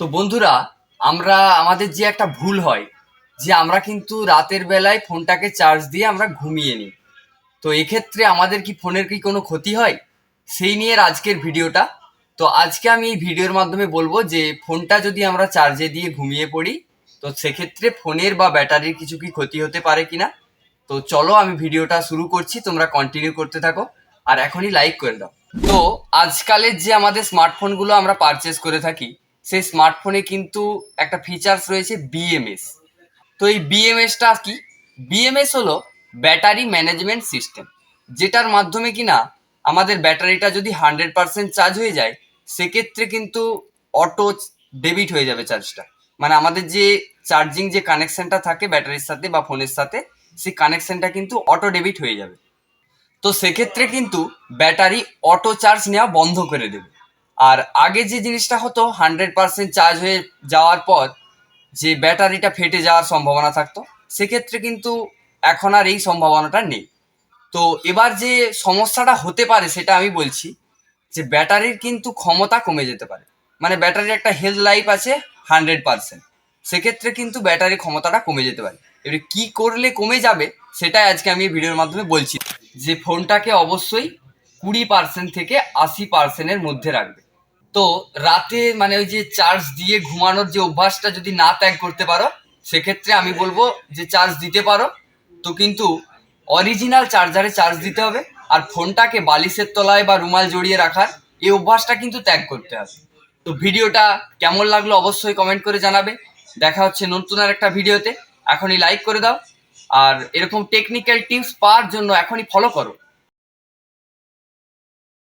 তো বন্ধুরা, আমরা, আমাদের যে একটা ভুল হয়, যে আমরা কিন্তু রাতের বেলায় ফোনটাকে চার্জ দিয়ে আমরা ঘুমিয়ে নিই। তো এক্ষেত্রে আমাদের কি ফোনের কি কোনো ক্ষতি হয়? সেই নিয়ে আজকের ভিডিওটা। তো আজকে আমি এই ভিডিওর মাধ্যমে বলব যে, ফোনটা যদি আমরা চার্জে দিয়ে ঘুমিয়ে পড়ি, তো সেক্ষেত্রে ফোনের বা ব্যাটারির কিছু কি ক্ষতি হতে পারে কিনা? তো চলো আমি ভিডিওটা শুরু করছি, তোমরা কন্টিনিউ করতে থাকো, আর এখনই লাইক করে দাও। তো আজকালের যে আমাদের স্মার্টফোনগুলো আমরা পারচেস করে থাকি সেই স্মার্টফোনে কিন্তু একটা ফিচার্স রয়েছে বিএমএস তো এই বিএমএসটা কি? বিএমএস হলো ব্যাটারি ম্যানেজমেন্ট সিস্টেম যেটার মাধ্যমে কিনা আমাদের ব্যাটারিটা যদি হান্ড্রেড পার্সেন্ট চার্জ হয়ে যায়, সেক্ষেত্রে কিন্তু অটো ডেবিট হয়ে যাবে চার্জটা মানে আমাদের যে চার্জিং যে কানেকশনটা থাকে ব্যাটারির সাথে বা ফোনের সাথে, সেই কানেকশনটা কিন্তু অটো ডেবিট হয়ে যাবে। তো সেক্ষেত্রে কিন্তু ব্যাটারি অটো চার্জ নেওয়া বন্ধ করে দেবে। আর আগে যে জিনিসটা হতো হান্ড্রেড পার্সেন্ট চার্জ হয়ে যাওয়ার পর যে ব্যাটারিটা ফেটে যাওয়ার সম্ভাবনা থাকতো, সেক্ষেত্রে কিন্তু এখন আর এই সম্ভাবনাটা নেই। তো এবার যে সমস্যাটা হতে পারে সেটা আমি বলছি যে ব্যাটারির কিন্তু ক্ষমতা কমে যেতে পারে। মানে ব্যাটারির একটা হেলথ লাইফ আছে হান্ড্রেড পার্সেন্ট সেক্ষেত্রে কিন্তু ব্যাটারির ক্ষমতাটা কমে যেতে পারে। এবারে কি করলে কমে যাবে সেটাই আজকে আমি ভিডিওর মাধ্যমে বলছি। যে ফোনটাকে অবশ্যই কুড়ি পার্সেন্ট থেকে আশি পার্সেন্টের মধ্যে রাখবে। তো রাতে মানে ওই যে চার্জ দিয়ে ঘুমানোর যে অভ্যাসটা যদি না ত্যাগ করতে পারো, সেক্ষেত্রে আমি বলব যে চার্জ দিতে পারো। তো কিন্তু অরিজিনাল চার্জারে চার্জ দিতে হবে আর ফোনটাকে বালিশের তলায় বা রুমাল জড়িয়ে রাখার এই অভ্যাসটা কিন্তু ত্যাগ করতে হবে। তো ভিডিওটা কেমন লাগল অবশ্যই কমেন্ট করে জানাবে। দেখা হচ্ছে নতুন আর একটা ভিডিওতে। এখনই লাইক করে দাও। আর এরকম টেকনিক্যাল টিপস পাওয়ার জন্য এখনই ফলো করো।